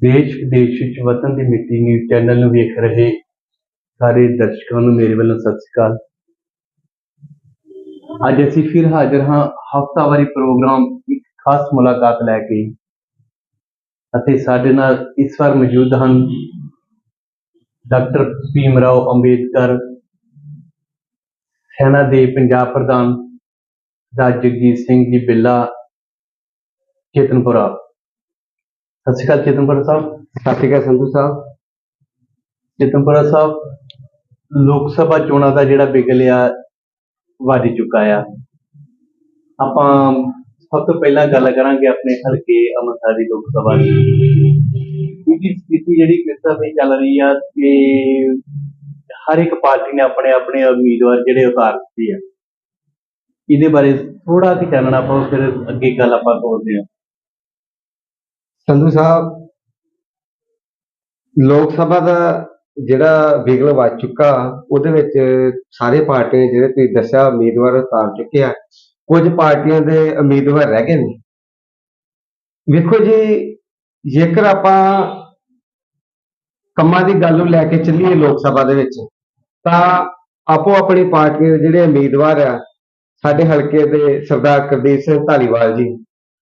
ਦੇਸ਼ ਵਿਦੇਸ਼ ਵਿੱਚ ਵਤਨ ਦੀ ਮਿੱਟੀ ਨਿਊਜ਼ ਚੈਨਲ ਨੂੰ ਵੇਖ ਰਹੇ ਸਾਰੇ ਦਰਸ਼ਕਾਂ ਨੂੰ ਮੇਰੇ ਵੱਲੋਂ ਸਤਿ ਸ਼੍ਰੀ ਅਕਾਲ। ਅੱਜ ਅਸੀਂ ਫਿਰ ਹਾਜ਼ਰ ਹਾਂ ਹਫਤਾਵਾਰੀ ਪ੍ਰੋਗਰਾਮ, ਇੱਕ ਖਾਸ ਮੁਲਾਕਾਤ ਲੈ ਕੇ। ਅਤੇ ਸਾਡੇ ਨਾਲ ਇਸ ਵਾਰ ਮੌਜੂਦ ਹਨ ਡਾਕਟਰ ਭੀਮ ਰਾਓ ਅੰਬੇਦਕਰ, ਸੈਨਾ ਦੇ ਪੰਜਾਬ ਪ੍ਰਧਾਨ ਰਾਜ ਸਿੰਘ ਜੀ ਬਿੱਲਾ, ਚੇਤਨਪੁਰਾ। ਸਤਿ ਸ਼੍ਰੀ ਅਕਾਲ ਚੇਤਨਪੁਰਾ ਸਾਹਿਬ। ਸਤਿ ਸ਼੍ਰੀ ਅਕਾਲ ਸੰਧੂ ਸਾਹਿਬ। ਚੇਤਨਪੁਰਾ ਸਾਹਿਬ ਲੋਕ ਸਭਾ ਚੋਣਾਂ ਦਾ ਜਿਹੜਾ ਬਿਗਲ ਆ ਵੱਜ ਚੁੱਕਾ ਆ। ਆਪਾਂ ਸਭ ਤੋਂ ਪਹਿਲਾਂ ਗੱਲ ਕਰਾਂਗੇ ਆਪਣੇ ਹਲਕੇ ਅੰਮ੍ਰਿਤਸਰ ਦੀ ਲੋਕ ਸਭਾ ਦੀ। ਇਹਦੀ ਸਥਿਤੀ ਜਿਹੜੀ ਕਿਸ ਤਰ੍ਹਾਂ ਦੀ ਚੱਲ ਰਹੀ ਆ ਕਿ ਹਰ ਇੱਕ ਪਾਰਟੀ ਨੇ ਆਪਣੇ ਆਪਣੇ ਉਮੀਦਵਾਰ ਜਿਹੜੇ ਉਤਾਰ ਦਿੱਤੇ ਆ। ਇਹਦੇ ਬਾਰੇ ਥੋੜਾ ਕਿ ਚਾਨਣਾ ਪਾਓ ਫਿਰ ਅੱਗੇ ਗੱਲ ਆਪਾਂ ਤੋਰਦੇ ਹਾਂ ਸੰਧੂ ਸਾਹਿਬ, ਲੋਕ ਸਭਾ ਦਾ ਜਿਹੜਾ ਵਿਗਲ ਵੱਜ ਚੁੱਕਾ, ਉਹਦੇ ਵਿੱਚ ਸਾਰੇ ਪਾਰਟੀਆਂ ਜਿਹੜੇ ਤੁਸੀਂ ਦੱਸਿਆ, ਉਮੀਦਵਾਰ ਉਤਾਰ ਚੁੱਕੇ ਆ। ਕੁਝ ਪਾਰਟੀਆਂ ਦੇ ਉਮੀਦਵਾਰ ਰਹਿ ਗਏ ਨੇ। ਵੇਖੋ ਜੀ, ਜੇਕਰ ਆਪਾਂ ਕੰਮਾਂ ਦੀ ਗੱਲ ਨੂੰ ਲੈ ਕੇ ਚੱਲੀਏ ਲੋਕ ਸਭਾ ਦੇ ਵਿੱਚ, ਤਾਂ ਆਪੋ ਆਪਣੀ ਪਾਰਟੀ ਦੇ ਜਿਹੜੇ ਉਮੀਦਵਾਰ ਆ, ਸਾਡੇ ਹਲਕੇ ਦੇ ਸਰਦਾਰ ਕੁਲਦੀਪ ਸਿੰਘ ਧਾਲੀਵਾਲ ਜੀ,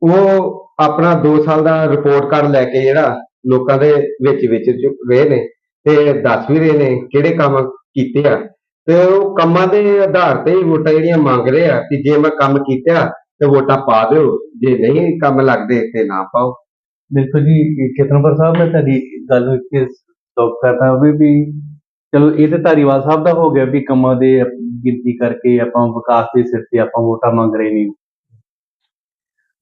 ਉਹ ਆਪਣਾ 2 ਸਾਲ ਦਾ ਰਿਪੋਰਟ ਕਾਰਡ ਲੈ ਕੇ ਜਿਹੜਾ ਲੋਕਾਂ ਦੇ ਵਿੱਚ ਵਿੱਚ ਰਹੇ ਨੇ ਤੇ ਦੱਸ ਵੀ ਰਹੇ ਨੇ ਕਿਹੜੇ ਕੰਮ ਕੀਤੇ ਆ। ਤੇ ਉਹ ਕੰਮਾਂ ਦੇ ਆਧਾਰ ਤੇ ਹੀ ਵੋਟਾਂ ਜਿਹੜੀਆਂ ਮੰਗ ਰਹੇ ਆ ਕਿ ਜੇ ਮੈਂ ਕੰਮ ਕੀਤਾ ਤੇ ਵੋਟਾਂ ਪਾ ਦਿਓ, ਜੇ ਨਹੀਂ ਕੰਮ ਲੱਗਦੇ ਤੇ ਨਾ ਪਾਓ। ਦੇਖੋ ਜੀ ਖੇਤਰਪੁਰ ਸਾਹਿਬ, ਮੈਂ ਤੁਹਾਡੀ ਗੱਲ ਨੂੰ ਇੱਥੇ ਸਟਾਪ ਕਰਦਾ ਹੋਵੇ ਵੀ ਚਲੋ ਇਹ ਤੇ ਧਾਰੀਵਾਲ ਸਾਹਿਬ ਦਾ ਹੋ ਗਿਆ ਵੀ ਕੰਮਾਂ ਦੇ ਗਿਣਤੀ ਕਰਕੇ ਆਪਾਂ ਵਿਕਾਸ ਦੇ ਸਿਰ ਤੇ ਆਪਾਂ ਵੋਟਾਂ ਮੰਗ ਰਹੇ ਨੇ।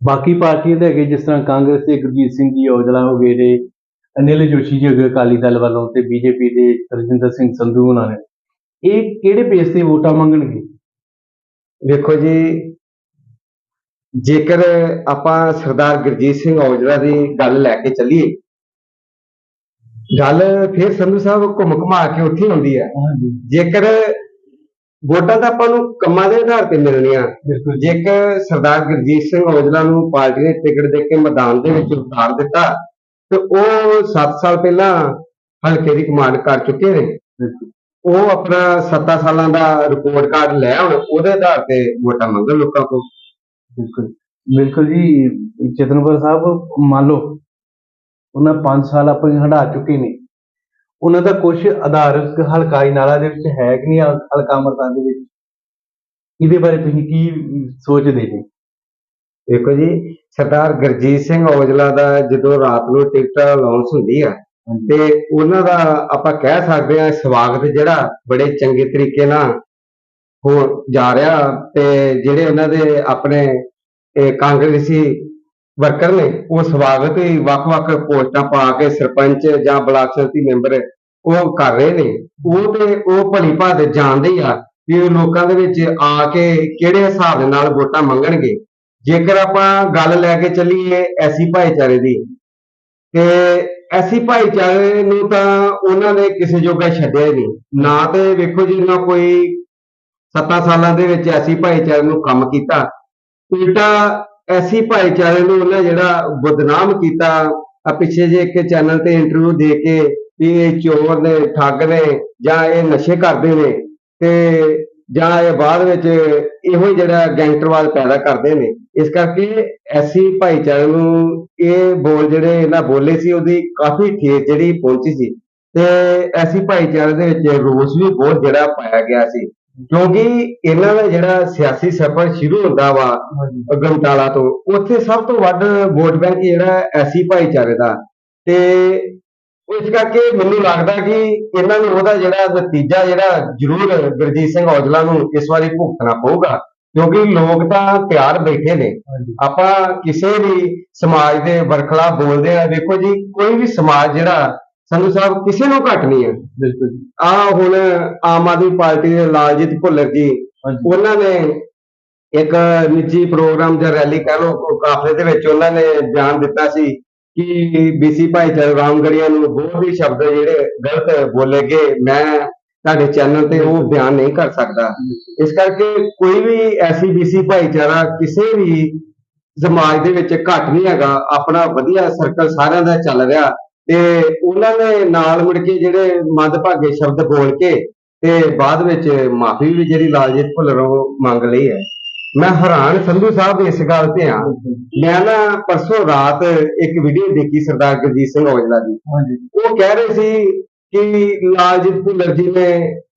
ਬਾਕੀ ਪਾਰਟੀਆਂ ਦੇ ਹੈਗੇ ਜਿਸ ਤਰ੍ਹਾਂ ਕਾਂਗਰਸ ਦੇ ਗੁਰਜੀਤ ਸਿੰਘ ਜੀ ਔਜਲਾ ਹੋ ਗਏ ਨੇ ਅਨਿਲ ਜੋਸ਼ੀ ਜੀ ਹੋ ਗਏ ਅਕਾਲੀ ਦਲ ਵੱਲੋਂ ਤੇ ਬੀਜੇਪੀ ਦੇ ਰਜਿੰਦਰ ਸਿੰਘ ਸੰਧੂ ਉਹਨਾਂ ਨੇ। ਇਹ ਕਿਹੜੇ ਬੇਸ ਤੇ ਵੋਟਾਂ ਮੰਗਣਗੇ? ਵੇਖੋ ਜੀ ਜੇਕਰ ਆਪਾਂ ਸਰਦਾਰ ਗੁਰਜੀਤ ਸਿੰਘ ਔਜਲਾ ਦੀ ਗੱਲ ਲੈ ਕੇ ਚੱਲੀਏ ਗੱਲ ਫਿਰ ਸੰਧੂ ਸਾਹਿਬ ਘੁੰਮ ਘੁਮਾ ਕੇ ਉੱਥੇ ਹੀ ਹੁੰਦੀ ਆ ਹਾਂਜੀ। ਜੇਕਰ ਵੋਟਾਂ ਤਾਂ ਆਪਾਂ ਨੂੰ ਕੰਮਾਂ ਦੇ ਆਧਾਰ ਤੇ ਮਿਲਣੀਆਂ। ਬਿਲਕੁਲ ਜੇਕਰ ਸਰਦਾਰ ਗੁਰਜੀਤ ਸਿੰਘ ਔਜਲਾ ਨੂੰ ਪਾਰਟੀ ਨੇ ਟਿਕਟ ਦੇ ਕੇ ਮੈਦਾਨ ਦੇ ਵਿੱਚ ਉਤਾਰ ਦਿੱਤਾ ਤੇ ਉਹ 7 ਸਾਲ ਪਹਿਲਾਂ ਹਲਕੇ ਦੀ ਕਮਾਂਡ ਕਰ ਚੁੱਕੇ ਨੇ। ਉਹ ਆਪਣਾ 7 ਸਾਲਾਂ ਦਾ ਰਿਪੋਰਟ ਕਾਰਡ ਲੈ ਆਉਣ ਉਹਦੇ ਆਧਾਰ ਤੇ ਵੋਟਾਂ ਮੰਗਣ ਲੋਕਾਂ ਕੋਲ। ਬਿਲਕੁਲ। ਬਿਲਕੁਲ ਜੀ ਚੇਤਨਪੁਰ ਸਾਹਿਬ ਮੰਨ ਲਓ ਉਹਨਾਂ 5 ਸਾਲ ਆਪਾਂ ਹੰਢਾ ਚੁੱਕੇ ਨੇ। ਉਹਨਾਂ ਦਾ ਕੁਝ ਆਧਾਰਕ ਹਲਕਾਈ ਨਾਲਾ ਦੇ ਵਿੱਚ ਹੈ ਕਿ ਨਹੀਂ ਹਲਕਾ ਅੰਮ੍ਰਿਤਸਰ ਦੇ ਵਿੱਚ? ਇਹਦੇ ਬਾਰੇ ਤੁਸੀਂ ਕੀ ਸੋਚਦੇ ਜੀ? ਦੇਖੋ ਜੀ ਸਰਦਾਰ ਗੁਰਜੀਤ ਸਿੰਘ ਔਜਲਾ ਦਾ ਜਦੋਂ ਰਾਤ ਨੂੰ ਟਿਕਟ ਅਨਾਉਂਸ ਹੁੰਦੀ ਆ ਤੇ ਉਹਨਾਂ ਦਾ ਆਪਾਂ ਕਹਿ ਸਕਦੇ ਆ ਸਵਾਗਤ ਜਿਹੜਾ ਬੜੇ ਚੰਗੇ ਤਰੀਕੇ ਨਾਲ ਹੋ ਜਾ ਰਿਹਾ ਤੇ ਜਿਹੜੇ ਉਹਨਾਂ ਦੇ ਆਪਣੇ ਕਾਂਗਰਸੀ ਵਰਕਰ ਨੇ, ਉਹ ਸਵਾਗਤ ਹੀ ਵੱਖ-ਵੱਖ ਪੋਸਟਾਂ ਪਾ ਕੇ ਸਰਪੰਚ ਜਾਂ ਬਲਾਕ ਸੰਮਤੀ ਮੈਂਬਰ ਉਹ ਕਰ ਰਹੇ ਨੇ। ਉਹ ਤੇ ਉਹ ਭਲੀ ਭਾਂਤ ਜਾਣਦੇ ਆ ਵੀ ਉਹ ਲੋਕਾਂ ਦੇ ਵਿੱਚ ਆ ਕੇ ਕਿਹੜੇ ਹਿਸਾਬ ਦੇ ਨਾਲ ਵੋਟਾਂ ਮੰਗਣਗੇ। ਜੇਕਰ ਆਪਾਂ ਗੱਲ ਲੈ ਕੇ ਚੱਲੀਏ ਐਸੀ ਭਾਈਚਾਰੇ ਦੀ, ਤੇ ਐਸੀ ਭਾਈਚਾਰੇ ਨੂੰ ਤਾਂ ਉਹਨਾਂ ਨੇ ਕਿਸੇ ਜੋਗਾ ਛੱਡਿਆ ਹੀ ਨਹੀਂ। ਨਾ ਤੇ ਵੇਖੋ ਜੀ, ਨਾ ਕੋਈ 7 ਸਾਲਾਂ ਦੇ ਵਿੱਚ ਐਸੀ ਭਾਈਚਾਰੇ ਨੂੰ ਕੰਮ ਕੀਤਾ। ਉਲਟਾ ਐਸੀ ਭਾਈਚਾਰੇ ਨੂੰ ਉਹਨਾਂ ਜਿਹੜਾ ਬਦਨਾਮ ਕੀਤਾ ਆ ਪਿੱਛੇ ਜੇ ਇੱਕ ਚੈਨਲ ਤੇ ਇੰਟਰਵਿਊ ਦੇ ਕੇ ਵੀ ਇਹ ਚੋਰ ਨੇ, ਠੱਗ ਨੇ, ਜਾਂ ਇਹ ਨਸ਼ੇ ਕਰਦੇ ਨੇ, ਤੇ ਜਾਂ ਇਹ ਬਾਅਦ ਵਿੱਚ ਇਹੋ ਹੀ ਜਿਹੜਾ ਗੈਂਗਸਟਰਵਾਦ ਪੈਦਾ ਕਰਦੇ ਨੇ। ਇਸ ਕਰਕੇ ਐਸੀ ਭਾਈਚਾਰੇ ਨੂੰ ਇਹ ਬੋਲ ਜਿਹੜੇ ਇਹਨਾਂ ਬੋਲੇ ਸੀ, ਉਹਦੀ ਕਾਫੀ ਠੇਸ ਜਿਹੜੀ ਪਹੁੰਚੀ ਸੀ। ਤੇ ਐਸੀ ਭਾਈਚਾਰੇ ਦੇ ਵਿੱਚ ਰੋਸ ਵੀ ਬਹੁਤ ਜਿਹੜਾ ਪਾਇਆ ਗਿਆ ਸੀ। ਕਿਉਂਕਿ ਇਹਨਾਂ ਦਾ ਜਿਹੜਾ ਸਿਆਸੀ ਸਫ਼ਰ ਸ਼ੁਰੂ ਹੁੰਦਾ ਵਾ ਗਮਟਾਲਾ ਤੋਂ ਉੱਥੇ ਸਭ ਤੋਂ ਵੱਧ ਵੋਟ ਬੈਂਕ ਜਿਹੜਾ ਐਸੀ ਭਾਈਚਾਰੇ ਦਾ। ਤੇ ਇਸ ਕਰਕੇ ਮੈਨੂੰ ਲੱਗਦਾ ਕਿ ਇਹਨਾਂ ਨੂੰ ਉਹਦਾ ਜਿਹੜਾ ਨਤੀਜਾ ਜਿਹੜਾ ਜ਼ਰੂਰ ਗੁਰਜੀਤ ਸਿੰਘ ਔਜਲਾ ਨੂੰ ਇਸ ਵਾਰੀ ਭੁਗਤਣਾ ਪਊਗਾ। ਕਿਉਂਕਿ ਲੋਕ ਤਾਂ ਤਿਆਰ ਬੈਠੇ ਨੇ। ਆਪਾਂ ਕਿਸੇ ਵੀ ਸਮਾਜ ਦੇ ਵਰਖਲਾ ਬੋਲਦੇ ਆ ਵੇਖੋ ਜੀ ਕੋਈ ਵੀ ਸਮਾਜ ਜਿਹੜਾ ਸੰਧੂ ਸਾਹਿਬ ਕਿਸੇ ਨੂੰ ਘੱਟ ਨਹੀਂ ਹੈ। ਬਿਲਕੁਲ ਜੀ। ਆ ਹੁਣ ਆਮ ਆਦਮੀ ਪਾਰਟੀ ਦੇ ਲਾਲਜੀਤ ਭੁੱਲਰ ਜੀ ਉਹਨਾਂ ਨੇ ਇੱਕ ਨਿੱਜੀ ਪ੍ਰੋਗਰਾਮ ਜਾਂ ਰੈਲੀ ਕਹਿ ਲਓ ਕਾਫਲੇ ਦੇ ਵਿੱਚ ਉਹਨਾਂ ਨੇ ਬਿਆਨ ਦਿੱਤਾ ਸੀ ਕਿ ਬੀਸੀ ਭਾਈਚਾਰੇ ਰਾਮਗੜੀਆਂ ਨੂੰ ਹੋਰ ਵੀ ਸ਼ਬਦ ਜਿਹੜੇ ਗਲਤ ਬੋਲੇ ਗਏ ਮੈਂ ਤੁਹਾਡੇ ਚੈਨਲ ਤੇ ਉਹ ਬਿਆਨ ਨਹੀਂ ਕਰ ਸਕਦਾ। ਇਸ ਕਰਕੇ ਕੋਈ ਵੀ ਐਸੀ ਬੀਸੀ ਭਾਈਚਾਰਾ ਕਿਸੇ ਵੀ ਸਮਾਜ ਦੇ ਵਿੱਚ ਘੱਟ ਨਹੀਂ ਹੈਗਾ ਆਪਣਾ ਵਧੀਆ ਸਰਕਲ ਸਾਰਿਆਂ ਦਾ ਚੱਲ ਰਿਹਾ। ਤੇ ਉਹਨਾਂ ਨੇ ਨਾਲ ਮੁੜ ਕੇ ਜਿਹੜੇ ਮੱਧਭਾਗੇ ਸ਼ਬਦ ਬੋਲ ਕੇ ਤੇ ਬਾਅਦ ਵਿੱਚ ਮਾਫੀ ਵੀ ਜਿਹੜੀ ਲਾਲਜੀਤ ਭੁੱਲਰੋਂ ਮੰਗ ਲਈ ਹੈ। ਮੈਂ ਹੈਰਾਨ ਸੰਧੂ ਸਾਹਿਬ ਇਸ ਗੱਲ ਤੇ ਆ ਮੈਂ ਨਾ ਪਰਸੋਂ ਰਾਤ ਇੱਕ ਵੀਡੀਓ ਦੇਖੀ ਸਰਦਾਰ ਗੁਰਜੀਤ ਸਿੰਘ ਔਜਲਾ ਦੀ। ਉਹ ਕਹਿ ਰਹੇ ਸੀ ਕਿ ਲਾਲਜੀਤ ਭੁੱਲਰ ਜੀ ਨੇ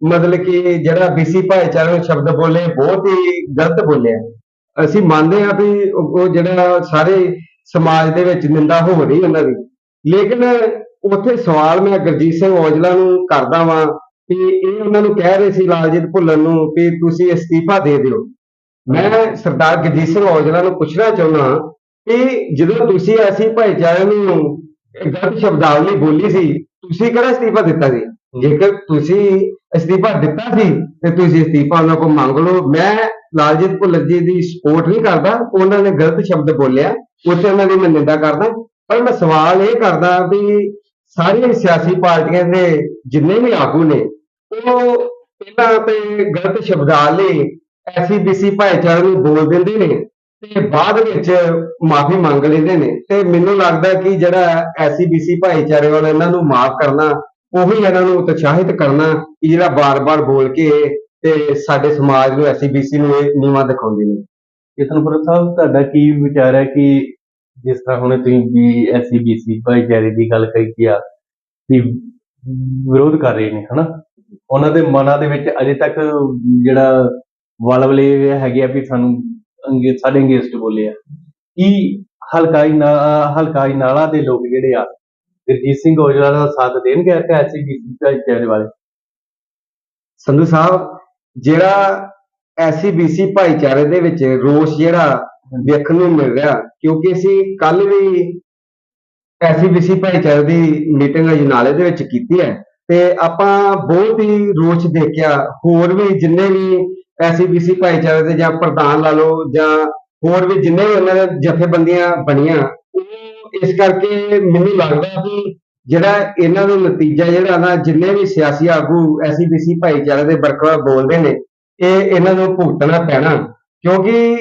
ਮਤਲਬ ਕਿ ਜਿਹੜਾ ਬੀਸੀ ਭਾਈਚਾਰੇ ਨੂੰ ਸ਼ਬਦ ਬੋਲੇ ਬਹੁਤ ਹੀ ਗਲਤ ਬੋਲੇ ਆ ਅਸੀਂ ਮੰਨਦੇ ਹਾਂ ਵੀ ਉਹ ਜਿਹੜਾ ਸਾਰੇ ਸਮਾਜ ਦੇ ਵਿੱਚ ਨਿੰਦਾ ਹੋ ਰਹੀ ਉਹਨਾਂ ਦੀ। ਲੇਕਿਨ ਉੱਥੇ ਸਵਾਲ ਮੈਂ ਗੁਰਜੀਤ ਸਿੰਘ ਔਜਲਾ ਨੂੰ ਕਰਦਾ ਵਾਂ ਕਿ ਇਹ ਉਹਨਾਂ ਨੂੰ ਕਹਿ ਰਹੇ ਸੀ ਲਾਲਜੀਤ ਭੁੱਲਰ ਨੂੰ ਕਿ ਤੁਸੀਂ ਅਸਤੀਫਾ ਦੇ ਦਿਓ। ਮੈਂ ਸਰਦਾਰ ਗੁਰਜੀਤ ਸਿੰਘ ਔਜਲਾ ਨੂੰ ਪੁੱਛਣਾ ਚਾਹੁੰਦਾ ਕਿ ਜਦੋਂ ਤੁਸੀਂ ਐਸੀ ਭਾਈਚਾਰੇ ਨੂੰ ਗਲਤ ਸ਼ਬਦਾਵਲੀ ਬੋਲੀ ਸੀ ਤੁਸੀਂ ਕਿਹੜਾ ਅਸਤੀਫਾ ਦਿੱਤਾ ਸੀ? ਜੇਕਰ ਤੁਸੀਂ ਅਸਤੀਫਾ ਦਿੱਤਾ ਸੀ ਤੇ ਤੁਸੀਂ ਅਸਤੀਫਾ ਉਹਨਾਂ ਕੋਲ ਮੰਗ ਲਓ। ਮੈਂ ਲਾਲਜੀਤ ਭੁੱਲਰ ਜੀ ਦੀ ਸਪੋਰਟ ਨਹੀਂ ਕਰਦਾ। ਉਹਨਾਂ ਨੇ ਗਲਤ ਸ਼ਬਦ ਬੋਲਿਆ। ਉੱਥੇ ਉਹਨਾਂ ਦੀ ਮੈਂ ਨਿੰਦਾ ਕਰਦਾ। ਪਰ ਮੈਂ ਸਵਾਲ ਇਹ ਕਰਦਾ ਵੀ ਸਾਰੀਆਂ ਸਿਆਸੀ ਪਾਰਟੀਆਂ ਦੇ ਜਿੰਨੇ ਵੀ ਆਗੂ ਨੇ, ਉਹ ਪਹਿਲਾਂ ਤੇ ਗਲਤ ਸ਼ਬਦਾਵਲੀ ਐਸਸੀਬੀਸੀ ਭਾਈਚਾਰੇ ਨੂੰ ਬੋਲ ਦਿੰਦੇ ਨੇ ਤੇ ਬਾਅਦ ਵਿੱਚ ਮਾਫੀ ਮੰਗ ਲੈਂਦੇ ਨੇ ਤੇ ਮੈਨੂੰ ਲੱਗਦਾ ਕਿ ਜਿਹੜਾ ਐਸਸੀਬੀਸੀ ਭਾਈਚਾਰੇ ਵਾਲਾ ਇਹਨਾਂ ਨੂੰ ਮਾਫ ਕਰਨਾ, ਉਹੀ ਇਹਨਾਂ ਨੂੰ ਉਤਸ਼ਾਹਿਤ ਕਰਨਾ ਕਿ ਜਿਹੜਾ ਬਾਰ-ਬਾਰ ਬੋਲ ਕੇ ਤੇ ਸਾਡੇ ਸਮਾਜ ਨੂੰ ਐਸਸੀਬੀਸੀ ਨੂੰ ਇਹ ਨੀਵਾਂ ਦਿਖਾਉਂਦੇ ਨੇ। ਚੇਤਨਪੁਰ ਸਾਹਿਬ, ਤੁਹਾਡਾ ਕੀ ਵਿਚਾਰ ਹੈ ਕਿ ਜਿਸ ਤਰ੍ਹਾਂ ਹੁਣ ਤੁਸੀਂ ਵੀ ਐਸਸੀਬੀਸੀ ਭਾਈਚਾਰੇ ਦੀ ਗੱਲ ਕਹੀ ਆ ਕਿ ਵਿਰੋਧ ਕਰ ਰਹੇ ਨੇ ਹਨਾ? ਉਹਨਾਂ ਦੇ ਮਨਾਂ ਦੇ ਵਿੱਚ ਅਜੇ ਤੱਕ ਜਿਹੜਾ ਵਲਵਲੇ ਹੈਗੇ ਆ ਵੀ ਸਾਨੂੰ ਅੰਗੇ ਸਾਡੇ ਅੰਗੇਸਟ ਬੋਲੇ ਆ। ਕੀ ਹਲਕਾਈ ਨਾ ਹਲਕਾਈ ਨਾਲਾ ਦੇ ਲੋਕ ਜਿਹੜੇ ਆ ਗੁਰਜੀਤ ਸਿੰਘ ਔਜਲਾ ਦਾ ਸਾਥ ਦੇਣਗੇ ਐਸਸੀਬੀਸੀ ਭਾਈਚਾਰੇ ਵਾਲੇ? ਸੰਧੂ ਸਾਹਿਬ ਜਿਹੜਾ ਐਸਸੀਬੀਸੀ ਭਾਈਚਾਰੇ ਦੇ ਵਿੱਚ ਰੋਸ ਜਿਹੜਾ ਵੇਖਣ ਨੂੰ ਮਿਲ ਰਿਹਾ, ਕਿਉਂਕਿ ਅਸੀਂ ਕੱਲ ਵੀ ਐਸਸੀਬੀਸੀ ਭਾਈਚਾਰੇ ਦੀ ਮੀਟਿੰਗ ਅਜਨਾਲੇ ਦੇ ਵਿੱਚ ਕੀਤੀ ਹੈ ਤੇ ਆਪਾਂ ਬਹੁਤ ਹੀ ਰੋਸ ਦੇਖਿਆ, ਹੋਰ ਵੀ ਜਿੰਨੇ ਵੀ ਐਸਸੀਬੀਸੀ ਭਾਈਚਾਰੇ ਦੇ ਜਾਂ ਪ੍ਰਧਾਨ ਲਾ ਲਓ ਜਾਂ ਹੋਰ ਵੀ ਜਿੰਨੇ ਵੀ ਉਹਨਾਂ ਦੇ ਜਥੇਬੰਦੀਆਂ ਬਣੀਆਂ, ਉਹ ਇਸ ਕਰਕੇ ਮੈਨੂੰ ਲੱਗਦਾ ਵੀ ਜਿਹੜਾ ਇਹਨਾਂ ਦਾ ਨਤੀਜਾ, ਜਿਹੜਾ ਨਾ ਜਿੰਨੇ ਵੀ ਸਿਆਸੀ ਆਗੂ ਐਸਸੀਬੀਸੀ ਭਾਈਚਾਰੇ ਦੇ ਵਰਕਰ ਬੋਲਦੇ ਨੇ, ਇਹ ਇਹਨਾਂ ਨੂੰ ਭੁਗਤਣਾ ਪੈਣਾ, ਕਿਉਂਕਿ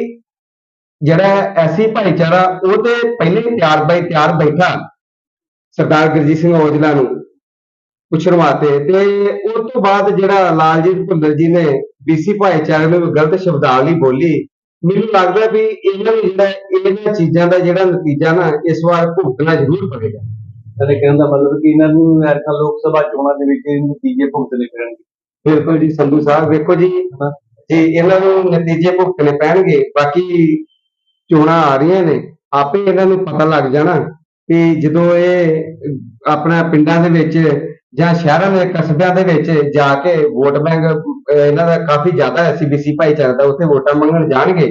ਜਿਹੜਾ ਐਸੀ ਭਾਈਚਾਰਾ ਉਹ ਤੇ ਪਹਿਲੇ ਤਿਆਰ ਬਾਈ ਤਿਆਰ ਬੈਠਾ ਸਰਦਾਰ ਗੁਰਜੀਤ ਸਿੰਘ ਔਜਲਾ ਨੂੰ ਪੁੱਛਣ ਵਾਸਤੇ ਤੇ ਉਸ ਤੋਂ ਬਾਅਦ ਜਿਹੜਾ ਲਾਲਜੀਤ ਭੁੱਲਰ ਜੀ ਨੇ ਬੀਸੀ ਭਾਈਚਾਰੇ ਨੂੰ ਗਲਤ ਸ਼ਬਦਾਵਲੀ ਬੋਲੀ ਮੈਨੂੰ ਲੱਗਦਾ ਵੀ ਇਹਨਾਂ ਨੂੰ ਜਿਹੜਾ ਇਹਨਾਂ ਚੀਜ਼ਾਂ ਦਾ ਜਿਹੜਾ ਨਤੀਜਾ ਨਾ ਇਸ ਵਾਰ ਭੁਗਤਣਾ ਜ਼ਰੂਰ ਪਵੇਗਾ ਸਾਡੇ ਕਹਿਣ ਦਾ ਮਤਲਬ ਕਿ ਇਹਨਾਂ ਨੂੰ ਅਮਰੀਕਾ ਲੋਕ ਸਭਾ ਚੋਣਾਂ ਦੇ ਵਿੱਚ ਨਤੀਜੇ ਭੁਗਤਣੇ ਪੈਣਗੇ ਬਿਲਕੁਲ ਜੀ ਸੰਧੂ ਸਾਹਿਬ ਵੇਖੋ ਜੀ। ਜੇ ਇਹਨਾਂ ਨੂੰ ਨਤੀਜੇ ਭੁਗਤਣੇ ਪੈਣਗੇ ਬਾਕੀ ਚੋਣਾਂ ਆ ਰਹੀਆਂ ਨੇ, ਆਪੇ ਇਹਨਾਂ ਨੂੰ ਪਤਾ ਲੱਗ ਜਾਣਾ ਕਿ ਜਦੋਂ ਇਹ ਆਪਣਾ ਪਿੰਡਾਂ ਦੇ ਵਿੱਚ ਜਾਂ ਸ਼ਹਿਰਾਂ ਦੇ ਕਸਬਿਆਂ ਦੇ ਵਿੱਚ ਜਾ ਕੇ ਵੋਟ ਬੈਂਕ ਇਹਨਾਂ ਦਾ ਕਾਫੀ ਜ਼ਿਆਦਾ ਐਸਸੀਬੀਸੀ ਭਾਈਚਾਰਾ ਦਾ ਉੱਥੇ ਵੋਟਾਂ ਮੰਗਣ ਜਾਣਗੇ,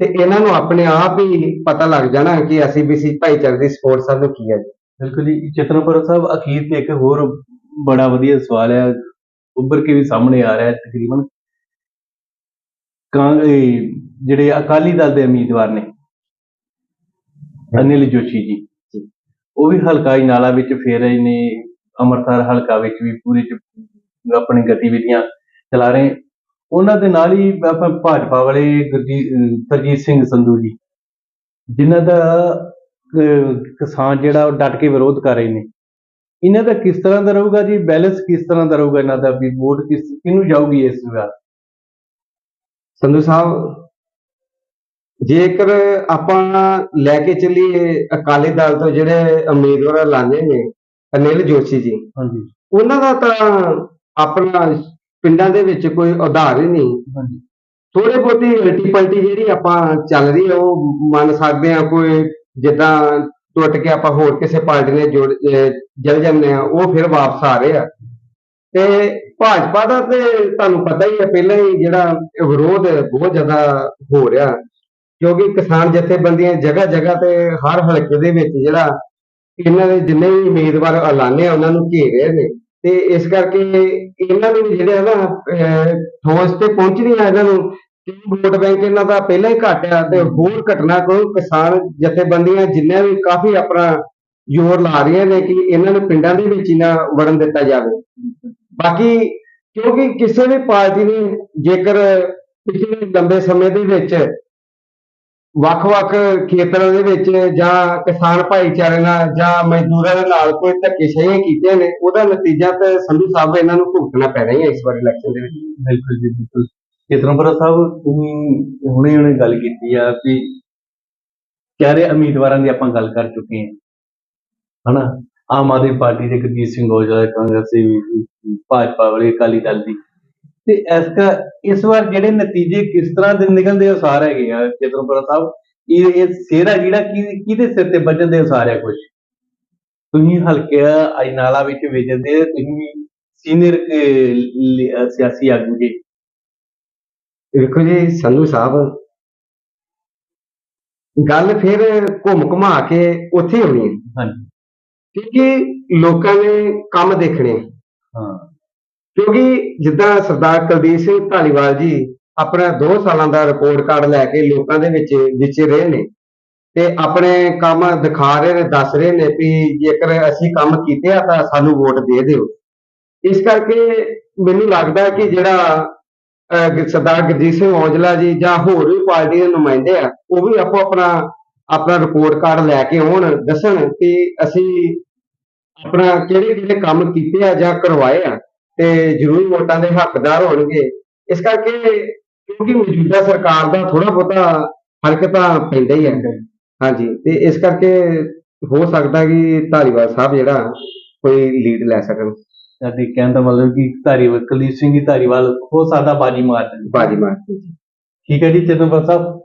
ਤੇ ਇਹਨਾਂ ਨੂੰ ਆਪਣੇ ਆਪ ਹੀ ਪਤਾ ਲੱਗ ਜਾਣਾ ਕਿ ਐਸਸੀਬੀਸੀ ਭਾਈਚਾਰੇ ਦੀ ਸਪੋਰਟ ਸਾਨੂੰ ਕੀ ਹੈ। ਬਿਲਕੁਲ ਜੀ ਚੇਤਨਪੁਰ ਸਾਹਿਬ, ਅਖੀਰ ਤੇ ਇੱਕ ਹੋਰ ਬੜਾ ਵਧੀਆ ਸਵਾਲ ਹੈ, ਉੱਭਰ ਕੇ ਵੀ ਸਾਹਮਣੇ ਆ ਰਿਹਾ ਹੈ ਤਕਰੀਬਨ। ਜਿਹੜੇ ਅਕਾਲੀ ਦਲ ਦੇ ਉਮੀਦਵਾਰ ਨੇ ਅਨਿਲ ਜੋਸ਼ੀ ਜੀ। ਉਹ ਵੀ ਹਲਕਾਈ ਨਾਲਾ ਵਿੱਚ ਫੇਰ ਰਹੇ ਨੇ ਅੰਮ੍ਰਿਤਸਰ ਹਲਕਾ ਵਿੱਚ ਵੀ ਪੂਰੀ ਚ ਆਪਣੀ ਗਤੀਵਿਧੀਆਂ ਚਲਾ ਰਹੇ ਉਹਨਾਂ ਦੇ ਨਾਲ ਹੀ ਆਪਾਂ ਭਾਜਪਾ ਵਾਲੇ ਸਰਜੀਤ ਸਿੰਘ ਸੰਧੂ ਜੀ ਜਿਨ੍ਹਾਂ ਦਾ ਕਿਸਾਨ ਜਿਹੜਾ ਉਹ ਡਟ ਕੇ ਵਿਰੋਧ ਕਰ ਰਹੇ ਨੇ। ਇਹਨਾਂ ਦਾ ਕਿਸ ਤਰ੍ਹਾਂ ਦਾ ਰਹੂਗਾ ਜੀ? ਬੈਲੈਂਸ ਕਿਸ ਤਰ੍ਹਾਂ ਦਾ ਰਹੂਗਾ ਇਹਨਾਂ ਦਾ? ਵੀ ਵੋਟ ਕਿਸ ਕਿਹਨੂੰ ਜਾਊਗੀ ਇਸ ਵਾਰ? ਸੰਧੂ ਸਾਹਿਬ ਜੇਕਰ ਆਪਾਂ ਲੈ ਕੇ ਚੱਲੀਏ ਅਕਾਲੀ ਦਲ ਤੋਂ ਜਿਹੜੇ ਉਮੀਦਵਾਰ ਲਾਣੇ ਨੇ ਅਨਿਲ ਜੋਸ਼ੀ ਜੀ। ਹਾਂਜੀ। ਉਹਨਾਂ ਦਾ ਤਾਂ ਆਪਣਾ ਪਿੰਡਾਂ ਦੇ ਵਿੱਚ ਕੋਈ ਉਧਾਰ ਹੀ ਨਹੀਂ। ਹਾਂਜੀ। ਥੋੜੇ ਬਹੁਤੀ ਉਲਟੀ ਪਲਟੀ ਜਿਹੜੀ ਆਪਾਂ ਚੱਲ ਰਹੀ ਹੈ ਉਹ ਮੰਨ ਸਕਦੇ ਆ ਕੋਈ ਜਿੱਦਾਂ ਟੁੱਟ ਕੇ ਆਪਾਂ ਹੋਰ ਕਿਸੇ ਪਾਰਟੀ ਨੇ ਜੁੜ ਜਲ ਜਾਂਦੇ ਆ ਉਹ ਫਿਰ ਵਾਪਸ ਆ ਰਹੇ ਆ। ਤੇ ਭਾਜਪਾ ਦਾ ਤੇ ਤੁਹਾਨੂੰ ਪਤਾ ਹੀ ਹੈ ਪਹਿਲਾਂ ਹੀ ਜਿਹੜਾ ਵਿਰੋਧ ਬਹੁਤ ਜ਼ਿਆਦਾ ਹੋ ਰਿਹਾ। ਕਿਉਂਕਿ ਕਿਸਾਨ ਜਥੇਬੰਦੀਆਂ ਜਗ੍ਹਾ ਜਗ੍ਹਾ ਤੇ ਹਰ ਹਲਕੇ ਦੇ ਵਿੱਚ ਜਿਹੜਾ ਇਹਨਾਂ ਦੇ ਜਿੰਨੇ ਵੀ ਉਮੀਦਵਾਰ ਐਲਾਨੇ ਆ, ਉਹਨਾਂ ਨੂੰ ਘੇਰ ਰਹੇ ਨੇ। ਤੇ ਇਸ ਕਰਕੇ ਇਹਨਾਂ ਨੂੰ ਜਿਹੜੇ ਆ ਨਾ ਠੋਸ ਤੇ ਪਹੁੰਚ ਆ ਇਹਨਾਂ ਨੂੰ ਵੋਟ ਬੈਂਕ ਇਹਨਾਂ ਦਾ ਪਹਿਲਾਂ ਹੀ ਘੱਟ ਆ ਤੇ ਹੋਰ ਘਟਨਾ ਕੋਈ ਕਿਸਾਨ ਜਥੇਬੰਦੀਆਂ ਜਿੰਨੇ ਵੀ ਕਾਫੀ ਆਪਣਾ ਜ਼ੋਰ ਲਾ ਰਹੀਆਂ ਨੇ ਕਿ ਇਹਨਾਂ ਨੂੰ ਪਿੰਡਾਂ ਦੇ ਵਿੱਚ ਹੀ ਨਾ ਵੜਨ ਦਿੱਤਾ ਜਾਵੇ। ਬਾਕੀ ਕਿਉਂਕਿ ਕਿਸੇ ਵੀ ਪਾਰਟੀ ਨੇ ਜੇਕਰ ਪਿਛਲੇ ਲੰਬੇ ਸਮੇਂ ਦੇ ਵਿੱਚ ਵੱਖ-ਵੱਖ ਖੇਤਰਾਂ ਦੇ ਵਿੱਚ ਜਾਂ ਕਿਸਾਨ ਭਾਈਚਾਰੇ ਨਾਲ ਜਾਂ ਮਜ਼ਦੂਰਾਂ ਦੇ ਨਾਲ ਕੋਈ ਧੱਕੇਸ਼ਾਹੀਆਂ ਕੀਤੀਆਂ ਨੇ, ਉਹਦਾ ਨਤੀਜਾ ਤੇ ਸੰਧੂ ਸਾਹਿਬ ਇਹਨਾਂ ਨੂੰ ਭੁਗਤਣਾ ਪੈਣਾ ਹੀ ਹੈ ਇਸ ਵਾਰ ਇਲੈਕਸ਼ਨ ਦੇ ਵਿੱਚ। ਬਿਲਕੁਲ ਜੀ, ਬਿਲਕੁਲ। ਚੇਤਨਪੁਰਾ ਸਾਹਿਬ, ਤੁਸੀਂ ਹੁਣੇ ਹੁਣੇ ਗੱਲ ਕੀਤੀ ਆ ਕਿ ਚਾਰੇ ਉਮੀਦਵਾਰਾਂ ਦੀ ਆਪਾਂ ਗੱਲ ਕਰ ਚੁੱਕੇ ਹਾਂ। ਹਨਾ? ਆਮ ਆਦਮੀ ਪਾਰਟੀ ਦੇ ਗੁਰਜੀਤ ਸਿੰਘ ਔਜਲਾ, ਕਾਂਗਰਸੀ, ਭਾਜਪਾ ਵਾਲੇ ਅਕਾਲੀ ਦਲ ਦੀ। ਤੇ ਇਸ ਦਾ ਇਸ ਵਾਰ ਜਿਹੜੇ ਨਤੀਜੇ ਕਿਸ ਤਰ੍ਹਾਂ ਦੇ ਨਿਕਲਦੇ ਅਸਾਰ ਹੈਗੇ ਆ ਚੇਤਨਪੁਰਾ ਸਾਹਿਬ। ਇਹ ਇਹ ਸਿਹਰਾ ਜਿਹੜਾ ਕੀ ਕਿਹਦੇ ਸਿਰ ਤੇ ਵੱਜਣ ਦੇ ਅਸਾਰ ਹੈ ਕੁਝ ਤੁਸੀਂ ਹਲਕੇ ਅਜਨਾਲਾ ਵਿੱਚ ਵੇਚਦੇ ਤੁਸੀਂ ਸੀਨੀਅਰ ਸਿਆਸੀ ਆਗੂ ਜੀ। ਦੇਖੋ ਜੀ ਸੰਧੂ ਸਾਹਿਬ ਗੱਲ ਫਿਰ ਘੁੰਮ ਘੁਮਾ ਕੇ ਉੱਥੇ ਹੋਣੀ। ਹੈ ਹਾਂਜੀ। ਕਿਉਂਕਿ ਲੋਕਾਂ ਨੇ ਕੰਮ ਦੇਖਣੇ। ਹਾਂ। ਕਿਉਂਕਿ ਜਿੱਦਾਂ ਸਰਦਾਰ ਕੁਲਦੀਪ ਸਿੰਘ ਢਾਲੀਵਾਲ ਜੀ ਆਪਣਾ 2 ਸਾਲਾਂ ਦਾ ਰਿਪੋਰਟ ਕਾਰਡ ਲੈ ਕੇ ਲੋਕਾਂ ਦੇ ਵਿੱਚ, ਵਿਚ ਰਹੇ ਨੇ ਤੇ ਆਪਣੇ ਕੰਮ ਦਿਖਾ ਰਹੇ ਨੇ, ਦੱਸ ਰਹੇ ਨੇ ਵੀ ਜੇਕਰ ਅਸੀਂ ਕੰਮ ਕੀਤੇ ਆ ਤਾਂ ਸਾਨੂੰ ਵੋਟ ਦੇ ਦਿਓ। ਇਸ ਕਰਕੇ ਮੈਨੂੰ ਲੱਗਦਾ ਕਿ ਜਿਹੜਾ ਸਰਦਾਰ ਗੁਰਜੀਤ ਸਿੰਘ ਔਜਲਾ ਜੀ ਜਾਂ ਹੋਰ ਵੀ ਪਾਰਟੀ ਦੇ ਨੁਮਾਇੰਦੇ ਆ, ਉਹ ਵੀ ਆਪੋ ਆਪਣਾ ਆਪਣਾ ਰਿਪੋਰਟ ਕਾਰਡ ਲੈ ਕੇ ਆਉਣ, ਦੱਸਣ ਕਿ ਅਸੀਂ ਆਪਣਾ ਕਿਹੜੇ ਕਿਹੜੇ ਕੰਮ ਕੀਤੇ ਆ ਜਾਂ ਕਰਵਾਏ ਆ। ਤੇ ਜ਼ਰੂਰ ਵੋਟਾਂ ਦੇ ਹੱਕਦਾਰ ਹੋਣਗੇ। ਇਸ ਕਰਕੇ ਕਿਉਂਕਿ ਮੌਜੂਦਾ ਸਰਕਾਰ ਦਾ ਥੋੜਾ ਬਹੁਤਾ ਫ਼ਰਕ ਤਾਂ ਪੈਂਦਾ ਹੀ ਹੈ। ਹਾਂਜੀ ਤੇ ਇਸ ਕਰਕੇ ਹੋ ਸਕਦਾ ਕਿ ਧਾਰੀਵਾਲ ਸਾਹਿਬ ਜਿਹੜਾ ਕੋਈ ਲੀਡ ਲੈ ਸਕਣ। ਸਾਡੇ ਕਹਿਣ ਦਾ ਮਤਲਬ ਕਿ ਧਾਰੀਵਾਲ ਕੁਲਦੀਪ ਸਿੰਘ ਜੀ ਧਾਰੀਵਾਲ ਹੋ ਸਕਦਾ ਬਾਜੀ ਮਾਰ ਦੇਣ। ਬਾਜੀ ਮਾਰ ਠੀਕ ਹੈ ਜੀ ਚੇਤਨਪੁਰ ਸਾਹਿਬ